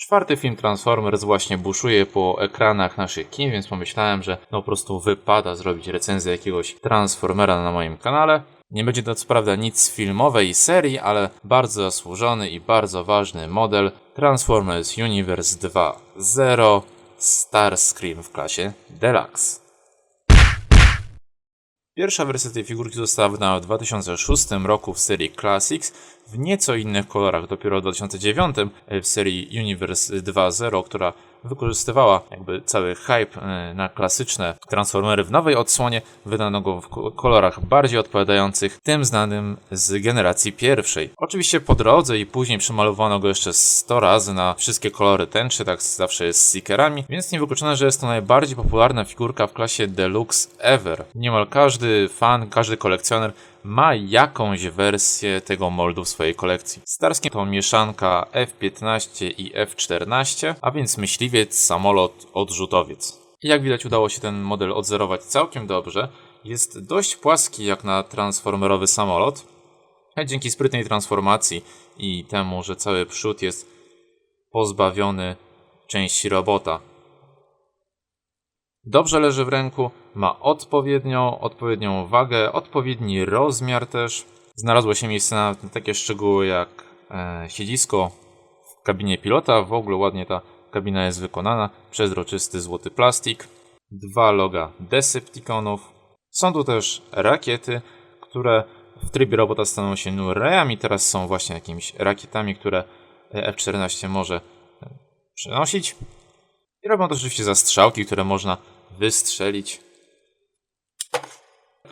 Czwarty film Transformers właśnie buszuje po ekranach naszych kin, więc pomyślałem, że no po prostu wypada zrobić recenzję jakiegoś Transformera na moim kanale. Nie będzie to co prawda nic filmowej serii, ale bardzo zasłużony i bardzo ważny model Transformers Universe 2.0 Starscream w klasie Deluxe. Pierwsza wersja tej figurki została wydana w 2006 roku w serii Classics w nieco innych kolorach. Dopiero w 2009 w serii Universe 2.0, która wykorzystywała jakby cały hype e, na klasyczne Transformery w nowej odsłonie, wydano go w ko- kolorach bardziej odpowiadających tym znanym z generacji pierwszej. Oczywiście po drodze i później przemalowano go jeszcze 100 razy na wszystkie kolory tęczy, tak zawsze jest z stickerami, więc niewykluczone, że jest to najbardziej popularna figurka w klasie Deluxe ever. Niemal każdy fan, każdy kolekcjoner ma jakąś wersję tego moldu w swojej kolekcji. Starskie to mieszanka F-15 i F-14, a więc myśliwiec, samolot, odrzutowiec. Jak widać udało się ten model odzerować całkiem dobrze. Jest dość płaski jak na transformerowy samolot, dzięki sprytnej transformacji i temu, że cały przód jest pozbawiony części robota. Dobrze leży w ręku, ma odpowiednią, odpowiednią wagę, odpowiedni rozmiar też. Znalazło się miejsce na takie szczegóły jak e, siedzisko w kabinie pilota. W ogóle ładnie ta kabina jest wykonana. Przezroczysty złoty plastik. Dwa loga Decepticonów. Są tu też rakiety, które w trybie robota staną się Nureami. Teraz są właśnie jakimiś rakietami, które F-14 może e, przenosić. I robią to oczywiście zastrzałki, które można wystrzelić.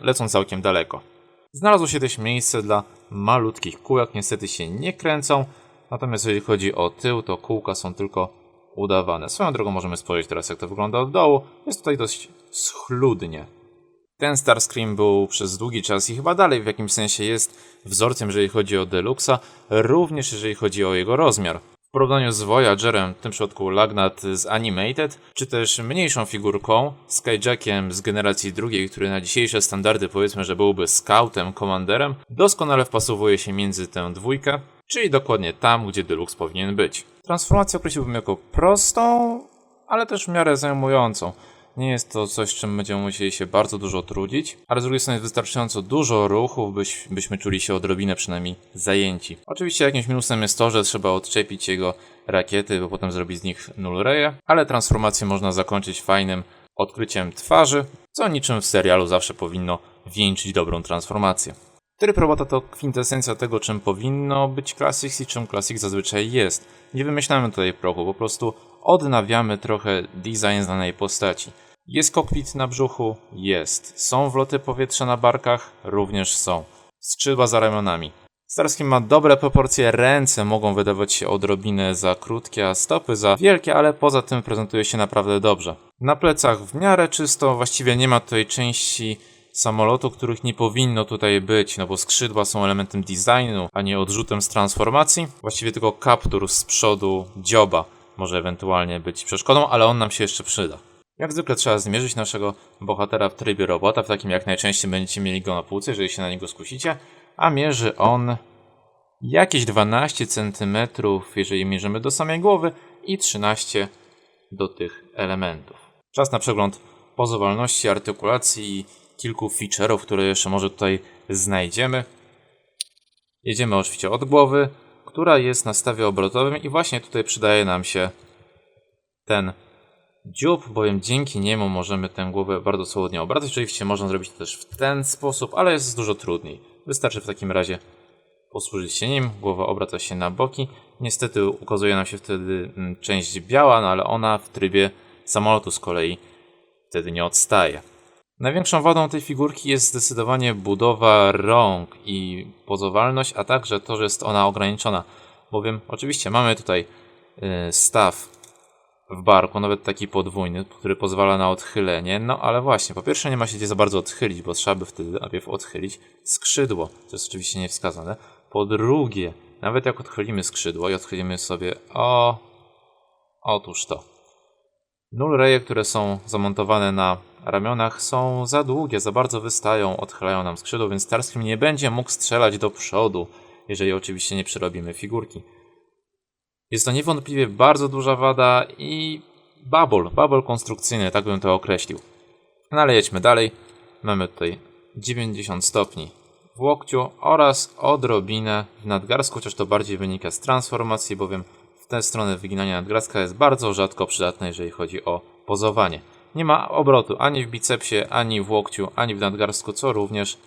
Lecą całkiem daleko. Znalazło się też miejsce dla malutkich kółek, niestety się nie kręcą. Natomiast jeżeli chodzi o tył, to kółka są tylko udawane. Swoją drogą możemy spojrzeć teraz, jak to wygląda od dołu. Jest tutaj dość schludnie. Ten Starscream był przez długi czas i chyba dalej w jakimś sensie jest wzorcem, jeżeli chodzi o Deluxa, również jeżeli chodzi o jego rozmiar. Porównaniu z Voyagerem, w tym przypadku Lagnat z Animated, czy też mniejszą figurką, Skyjackiem z generacji drugiej, który na dzisiejsze standardy powiedzmy, że byłby scoutem, komanderem, doskonale wpasowuje się między tę dwójkę, czyli dokładnie tam, gdzie Deluxe powinien być. Transformację określiłbym jako prostą, ale też w miarę zajmującą. Nie jest to coś, czym będziemy musieli się bardzo dużo trudzić, ale z drugiej strony jest wystarczająco dużo ruchów, byś, byśmy czuli się odrobinę przynajmniej zajęci. Oczywiście jakimś minusem jest to, że trzeba odczepić jego rakiety, bo potem zrobić z nich null reje, ale transformację można zakończyć fajnym odkryciem twarzy, co niczym w serialu zawsze powinno wieńczyć dobrą transformację. Tryb robota to kwintesencja tego, czym powinno być Classics i czym Classic zazwyczaj jest. Nie wymyślamy tutaj prochu, po prostu odnawiamy trochę design znanej postaci. Jest kokpit na brzuchu? Jest. Są wloty powietrza na barkach? Również są. Skrzydła za ramionami. Starskim ma dobre proporcje, ręce mogą wydawać się odrobinę za krótkie, a stopy za wielkie, ale poza tym prezentuje się naprawdę dobrze. Na plecach w miarę czysto, właściwie nie ma tutaj części samolotu, których nie powinno tutaj być, no bo skrzydła są elementem designu, a nie odrzutem z transformacji. Właściwie tylko kaptur z przodu dzioba może ewentualnie być przeszkodą, ale on nam się jeszcze przyda. Jak zwykle trzeba zmierzyć naszego bohatera w trybie robota, w takim jak najczęściej będziecie mieli go na półce, jeżeli się na niego skusicie, a mierzy on jakieś 12 cm, jeżeli mierzymy do samej głowy i 13 do tych elementów. Czas na przegląd pozowalności, artykulacji i kilku feature'ów, które jeszcze może tutaj znajdziemy. Jedziemy oczywiście od głowy, która jest na stawie obrotowym i właśnie tutaj przydaje nam się ten dziób, bowiem dzięki niemu możemy tę głowę bardzo swobodnie obracać. Oczywiście można zrobić to też w ten sposób, ale jest dużo trudniej. Wystarczy w takim razie posłużyć się nim, głowa obraca się na boki. Niestety ukazuje nam się wtedy mm, część biała, no ale ona w trybie samolotu z kolei wtedy nie odstaje. Największą wadą tej figurki jest zdecydowanie budowa rąk i pozowalność, a także to, że jest ona ograniczona. Bowiem oczywiście mamy tutaj y, staw w barku, nawet taki podwójny, który pozwala na odchylenie, no ale właśnie, po pierwsze nie ma się gdzie za bardzo odchylić, bo trzeba by wtedy najpierw odchylić skrzydło, to jest oczywiście niewskazane. Po drugie, nawet jak odchylimy skrzydło i odchylimy sobie o... otóż to. Null reje, które są zamontowane na ramionach są za długie, za bardzo wystają, odchylają nam skrzydło, więc Starscream nie będzie mógł strzelać do przodu, jeżeli oczywiście nie przerobimy figurki. Jest to niewątpliwie bardzo duża wada i babol, babol konstrukcyjny, tak bym to określił. No ale jedźmy dalej. Mamy tutaj 90 stopni w łokciu oraz odrobinę w nadgarstku, chociaż to bardziej wynika z transformacji, bowiem w tę stronę wyginania nadgarstka jest bardzo rzadko przydatne, jeżeli chodzi o pozowanie. Nie ma obrotu ani w bicepsie, ani w łokciu, ani w nadgarstku, co również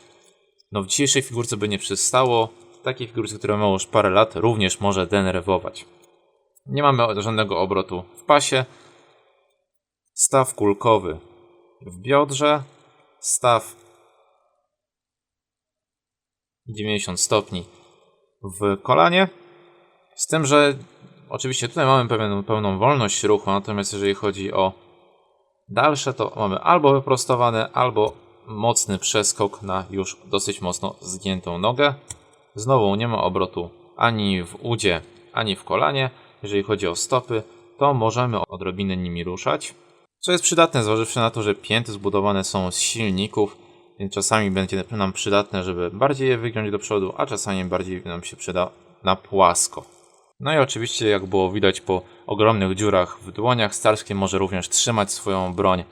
no, w dzisiejszej figurce by nie przystało. Takiej figurce, która ma już parę lat, również może denerwować. Nie mamy żadnego obrotu w pasie. Staw kulkowy w biodrze. Staw 90 stopni w kolanie. Z tym, że oczywiście tutaj mamy pewien, pełną wolność ruchu, natomiast jeżeli chodzi o dalsze, to mamy albo wyprostowane, albo mocny przeskok na już dosyć mocno zgiętą nogę. Znowu nie ma obrotu ani w udzie, ani w kolanie. Jeżeli chodzi o stopy, to możemy odrobinę nimi ruszać. Co jest przydatne, zważywszy na to, że pięty zbudowane są z silników, więc czasami będzie nam przydatne, żeby bardziej je wygiąć do przodu, a czasami bardziej nam się przyda na płasko. No i oczywiście, jak było widać po ogromnych dziurach w dłoniach, Starsky może również trzymać swoją broń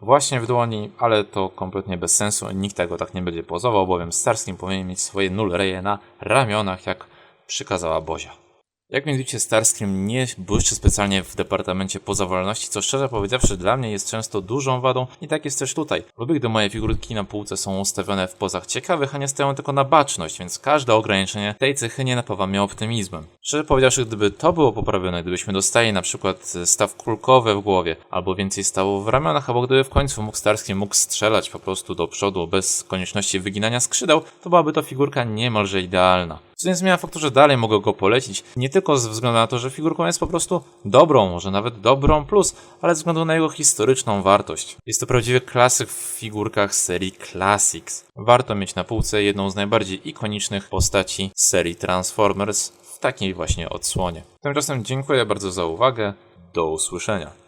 właśnie w dłoni, ale to kompletnie bez sensu. Nikt tego tak nie będzie pozował, bowiem Starsky powinien mieć swoje null reje na ramionach, jak przykazała Bozia. Jak widzicie, Starscream nie błyszczy specjalnie w departamencie pozawolności, co szczerze powiedziawszy dla mnie jest często dużą wadą i tak jest też tutaj. Lubię, gdy moje figurki na półce są ustawione w pozach ciekawych, a nie stoją tylko na baczność, więc każde ograniczenie tej cechy nie napawa mnie optymizmem. Szczerze powiedziawszy, gdyby to było poprawione, gdybyśmy dostali na przykład staw kulkowy w głowie, albo więcej stawów w ramionach, albo gdyby w końcu mógł Starscream mógł strzelać po prostu do przodu bez konieczności wyginania skrzydeł, to byłaby to figurka niemalże idealna. Co nie zmienia faktu, że dalej mogę go polecić, nie tylko ze względu na to, że figurką jest po prostu dobrą, może nawet dobrą plus, ale ze względu na jego historyczną wartość. Jest to prawdziwy klasyk w figurkach serii Classics. Warto mieć na półce jedną z najbardziej ikonicznych postaci serii Transformers w takiej właśnie odsłonie. Tymczasem dziękuję bardzo za uwagę. Do usłyszenia.